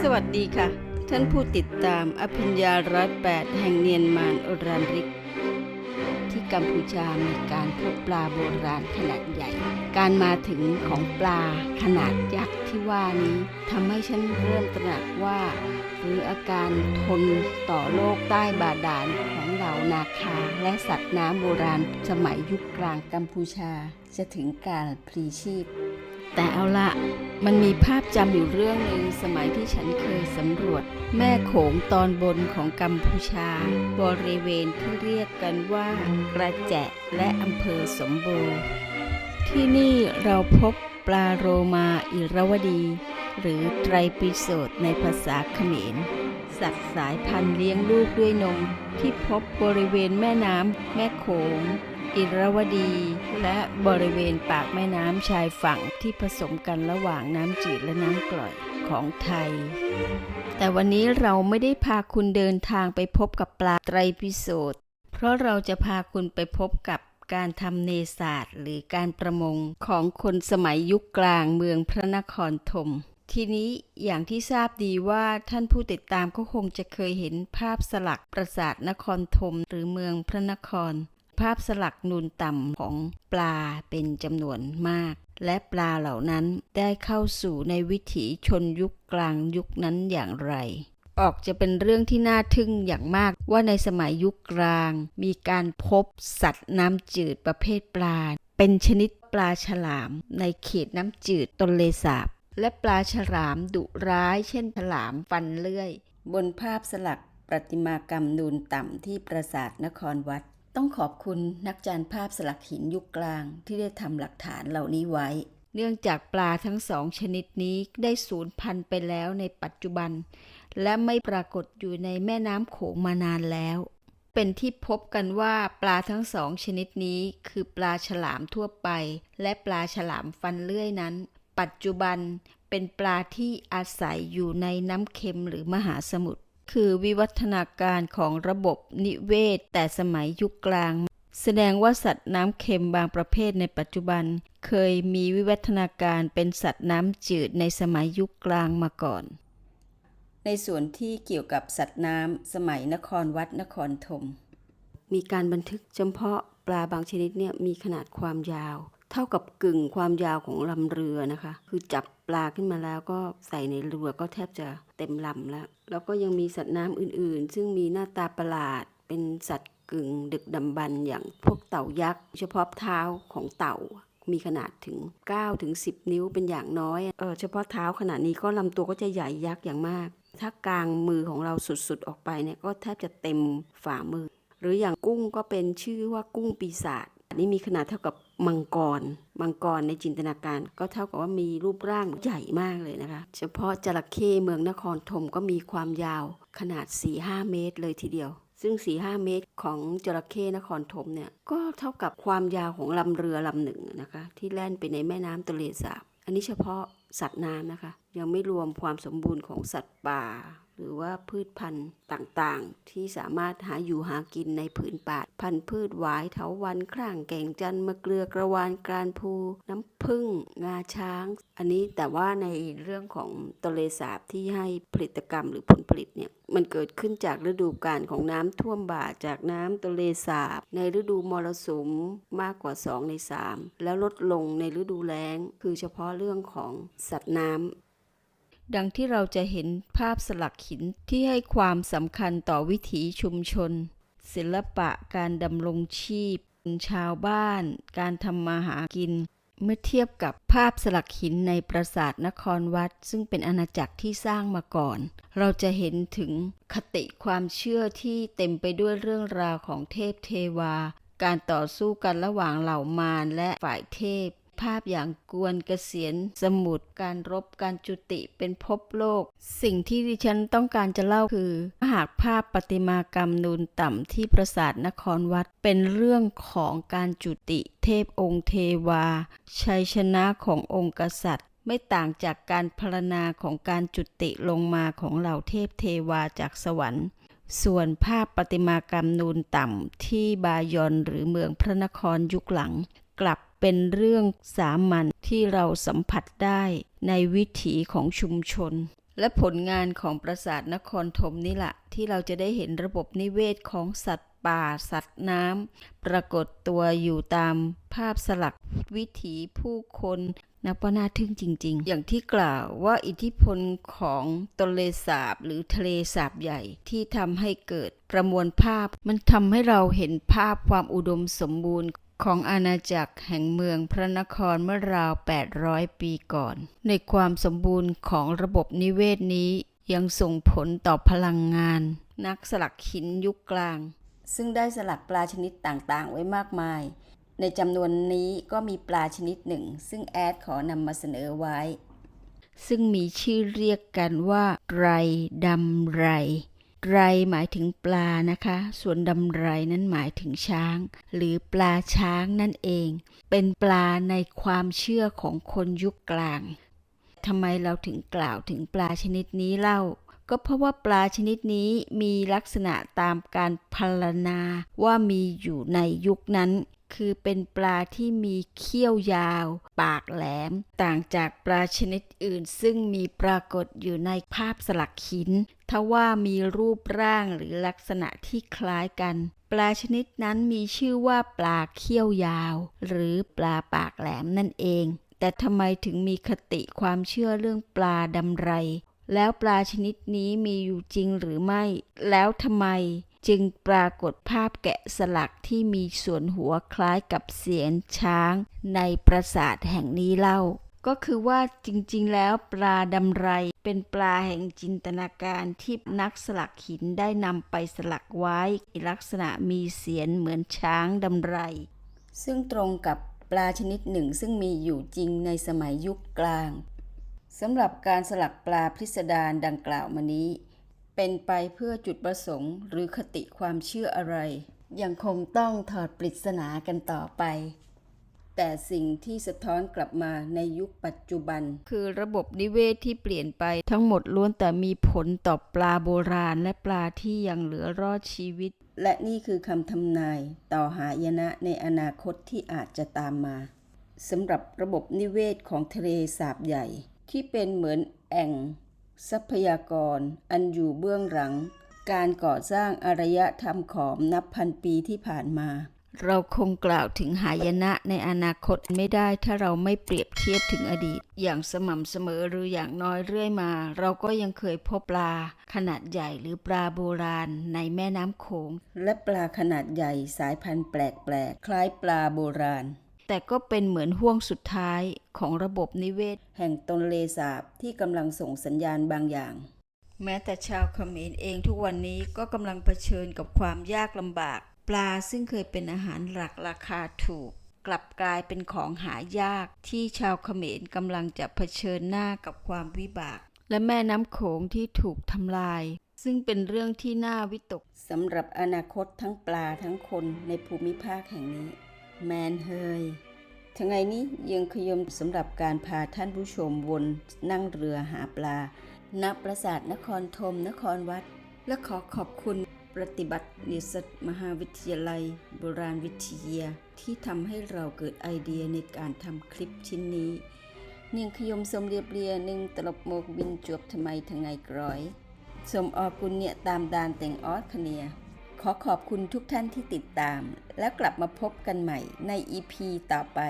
สวัสดีค่ะ ท่านผู้ติดตามอภิญญารัฐแปดแห่งเนียนมานอรันริก ที่กัมพูชามีการพบปลาโบราณขนาดใหญ่ การมาถึงของปลาขนาดยักษ์ที่ว่านี้ทำให้ฉันเริ่มตระหนักว่า หรืออาการทนต่อโลกใต้บาดาลของเหล่านาคา และสัตว์น้ำโบราณสมัยยุคกลางกัมพูชา จะถึงการพลีชีพ แต่เอาละมันมีภาพจำอยู่เรื่องหนึ่งสมัยที่ฉันเคยสำรวจ แม่โขงตอนบนของกัมพูชา บริเวณที่เรียกกันว่ากระแจะและอำเภอสมบูรณ์ ที่นี่เราพบปลาโรมาอิรวดี หรือไตรปิโสดในภาษาเขมร สัตว์สายพันธุ์เลี้ยงลูกด้วยนม ที่พบบริเวณแม่น้ำแม่โขง อิรวดี และบริเวณปากแม่น้ำชายฝั่งที่ผสมกันระหว่างน้ำจืดและน้ำกร่อยของไทย แต่วันนี้เราไม่ได้พาคุณเดินทางไปพบกับปลาไตรปิโสดเพราะเราจะพาคุณไปพบกับการทำเนศาสตร์ หรือการประมงของคนสมัยยุคกลางเมืองพระนครธมทีนี้อย่างที่ทราบดีว่าท่านผู้ติดตามก็คงจะเคยเห็นภาพสลักปราสาทนครธมหรือเมืองพระนคร ภาพสลักนูนต่ำของปลาเป็นจำนวนมาก และปลาเหล่านั้นได้เข้าสู่ในวิถีชนยุคกลางยุคนั้นอย่างไร ออกจะเป็นเรื่องที่น่าทึ่งอย่างมากว่าในสมัยยุคกลาง มีการพบสัตว์น้ำจืดประเภทปลา เป็นชนิดปลาฉลาม ในเขตน้ำจืดตนเลสาบ และปลาฉลามดุร้าย เช่นฉลามฟันเลื่อย บนภาพสลักประติมากรรมนูนต่ำที่ปราสาทนครวัด ต้องขอบคุณนักจารภาพสลักหินยุคกลางที่ได้ทำหลักฐานเหล่านี้ไว้ เนื่องจากปลาทั้งสองชนิดนี้ได้สูญพันธุ์ไปแล้วในปัจจุบัน และไม่ปรากฏอยู่ในแม่น้ำโขงมานานแล้ว เป็นที่พบกันว่าปลาทั้งสองชนิดนี้คือปลาฉลามทั่วไป และปลาฉลามฟันเลื่อยนั้น ปัจจุบันเป็นปลาที่อาศัยอยู่ในน้ำเค็มหรือมหาสมุทร คือวิวัฒนาการของระบบนิเวศ แต่สมัยยุคกลาง แสดงว่าสัตว์น้ำเค็มบางประเภทในปัจจุบัน เคยมีวิวัฒนาการเป็นสัตว์น้ำจืดในสมัยยุคกลางมาก่อน ในส่วนที่เกี่ยวกับสัตว์น้ำสมัยนครวัดนครธมมีการบันทึกเฉพาะปลาบางชนิดเนี่ยมีขนาดความยาว เท่ากับกึ่งความยาวของลำเรือนะคะ คือจับ ลาขึ้นมาแล้วก็ใส่ในเรือก็แทบจะเต็มลำแล้ว แล้วก็ยังมีสัตว์น้ำอื่นๆ ซึ่งมีหน้าตาประหลาด เป็นสัตว์กึ่งดึกดำบรรพ์อย่างพวกเต่ายักษ์ เฉพาะเท้าของเต่ามีขนาดถึง9ถึง10 นิ้วเป็นอย่างน้อย เออเฉพาะเท้าขนาดนี้ก็ลำตัวก็จะใหญ่ยักษ์อย่างมาก ถ้ากลางมือของเราสุดๆออกไปเนี่ยก็แทบจะเต็มฝ่ามือ หรืออย่างกุ้งก็เป็นชื่อว่ากุ้งปีศาจนนี้มีขนาดเท่ากับมังกร มังกรในจินตนาการ ก็เท่ากับว่ามีรูปร่างใหญ่มากเลยนะคะ เฉพาะจระเข้เมืองนครธมก็มีความยาวขนาด 4-5 เมตรเลยทีเดียว ซึ่ง 4-5 เมตรของจระเข้นครธมเนี่ยก็เท่ากับความยาวของลำเรือลำหนึ่งนะคะ ที่แล่นไปในแม่น้ำตะเลสาบอันนี้เฉพาะ สัตว์น้ำนะคะ ยังไม่รวมความสมบูรณ์ของสัตว์ป่า หรือว่าพืชพันธุ์ต่างๆ ที่สามารถหาอยู่หากินในผืนป่า พันธุ์พืชหวายเถาวันคร่างแก่งจันมะเกลือกระวานกรารพู น้ำผึ้งงาช้าง อันนี้แต่ว่าในเรื่องของทะเลสาบที่ให้ผลิตกรรมหรือผลผลิตเนี่ยมันเกิดขึ้นจากฤดูกาลของน้ำท่วมบ่าจากน้ำทะเลสาบ ในฤดูมรสุมมากกว่า 2 ใน 3 แล้วลดลงในฤดูแล้ง คือเฉพาะเรื่องของสัตว์น้ำ ดังที่เราจะเห็นภาพสลักหินที่ให้ความสำคัญต่อวิถีชุมชน ศิลปะการดำรงชีพ ชาวบ้าน การทำมาหากิน เมื่อเทียบกับภาพสลักหินในปราสาทนครวัด ซึ่งเป็นอาณาจักรที่สร้างมาก่อน เราจะเห็นถึงคติความเชื่อที่เต็มไปด้วยเรื่องราวของเทพเทวา การต่อสู้กันระหว่างเหล่ามารและฝ่ายเทพ ภาพอย่างกวนเกษียณสมุทรการรบการจุติเป็นภพโลก สิ่งที่ดิฉันต้องการจะเล่าคือ หากภาพประติมากรรมนูนต่ำที่ปราสาทนครวัดเป็นเรื่องของการจุติเทพองค์เทวา ชัยชนะขององค์กษัตริย์ไม่ต่างจากการพรณนาของการจุติลงมาของเหล่าเทพเทวาจากสวรรค์ ส่วนภาพประติมากรรมนูนต่ำที่บายอนหรือเมืองพระนครยุคหลัง กลับ เป็นเรื่องสามัญที่เราสัมผัสได้ในวิถีของชุมชน และผลงานของปราสาทนครธมนี่แหละที่เราจะได้เห็นระบบนิเวศของสัตว์ป่าสัตว์น้ำปรากฏตัวอยู่ตามภาพสลักวิถีผู้คนนับว่าน่าทึ่งจริง ๆ อย่างที่กล่าวว่าอิทธิพลของทะเลสาบหรือทะเลสาบใหญ่ที่ทำให้เกิดประมวลภาพ มันทำให้เราเห็นภาพความอุดมสมบูรณ์ ของอาณาจักรแห่งเมืองพระนครเมื่อราว 800 ปีก่อน ในความสมบูรณ์ของระบบนิเวศนี้ยังส่งผลต่อพลังงาน นักสลักหินยุคกลาง ซึ่งได้สลักปลาชนิดต่างๆ ไว้มากมาย ในจำนวนนี้ก็มีปลาชนิดหนึ่ง ซึ่งแอดขอนำมาเสนอไว้ ซึ่งมีชื่อเรียกกันว่าไรดำไร ไรหมายถึงปลานะคะ ส่วนดำไรนั้นหมายถึงช้าง หรือปลาช้างนั่นเอง เป็นปลาในความเชื่อของคนยุคกลางทำไมเราถึงกล่าวถึงปลาชนิดนี้เล่า ก็เพราะว่าปลาชนิดนี้มีลักษณะตามการพรรณนาว่ามีอยู่ในยุคนั้น คือเป็นปลาที่มีเขี้ยวยาว ปากแหลม ต่างจากปลาชนิดอื่น ซึ่งมีปรากฏอยู่ในภาพสลักหินทว่ามีรูปร่างหรือลักษณะที่คล้ายกัน ปลาชนิดนั้นมีชื่อว่าปลาเขี้ยวยาว หรือปลาปากแหลมนั่นเอง แต่ทำไมถึงมีคติความเชื่อเรื่องปลาดำไร แล้วปลาชนิดนี้มีอยู่จริงหรือไม่ แล้วทำไม จึงปรากฏภาพแกะสลักที่มีส่วนหัวคล้ายกับเสียนช้าง ในปราสาทแห่งนี้เล่า ก็คือว่าจริงๆ แล้วปลาดำไร เป็นปลาแห่งจินตนาการที่นักสลักหินได้นำไปสลักไว้ ลักษณะมีเสียนเหมือนช้างดำไร ซึ่งตรงกับปลาชนิดหนึ่งซึ่งมีอยู่จริงในสมัยยุคกลางสำหรับการสลักปลาพิสดารดังกล่าวมานี้ เป็นไปเพื่อจุดประสงค์ หรือคติความเชื่ออะไร ยังคงต้องถอดปริศนากันต่อไป แต่สิ่งที่สะท้อนกลับมาในยุคปัจจุบัน คือระบบนิเวศที่เปลี่ยนไปทั้งหมดล้วนแต่มีผลต่อปลาโบราณและปลาที่ยังเหลือรอดชีวิต และนี่คือคำทำนายต่อหายนะในอนาคตที่อาจจะตามมาสำหรับระบบนิเวศของทะเลสาบใหญ่ ที่เป็นเหมือนแอ่ง ทรัพยากรอันอยู่เบื้องหลัง การก่อสร้างอารยธรรมขอมนับพันปีที่ผ่านมา เราคงกล่าวถึงหายนะในอนาคตไม่ได้ถ้าเราไม่เปรียบเทียบถึงอดีต อย่างสม่ำเสมอหรืออย่างน้อยเรื่อยมา เราก็ยังเคยพบปลา ขนาดใหญ่หรือปลาโบราณในแม่น้ำโขง และปลาขนาดใหญ่สายพันธุ์แปลกๆคล้ายปลาโบราณ แต่ก็เป็นเหมือนห่วงสุดท้ายของระบบนิเวศ แห่งตนเลสาบที่กำลังส่งสัญญาณบางอย่าง แม้แต่ชาวเขมรเองทุกวันนี้ก็กำลังเผชิญกับความยากลำบาก ปลาซึ่งเคยเป็นอาหารหลักราคาถูก กลับกลายเป็นของหายากที่ชาวเขมรกำลังจะเผชิญหน้ากับความวิบาก และแม่น้ำโขงที่ถูกทำลาย ซึ่งเป็นเรื่องที่น่าวิตกสำหรับอนาคตทั้งปลาทั้งคนในภูมิภาคแห่งนี้ แมนเฮยทั้งไงนี้ยังขยมสำหรับการพาท่านผู้ชมวนนั่งเรือหาปลา ณ ปราสาทนครธมนครวัด และขอขอบคุณปฏิบัตินิสิตมหาวิทยาลัยโบราณวิทยาที่ทำให้เราเกิดไอเดียในการทำคลิปชิ้นนี้เนียงขยมสมเรียบเรียหนึ่งตลบโมกบินจวบทำไมทั้งไงกร้อย สมออกุลเนี่ยตามดานแต่งออสคเนีย ขอขอบคุณทุกท่านที่ติดตาม แล้วกลับมาพบกันใหม่ใน EP ต่อไป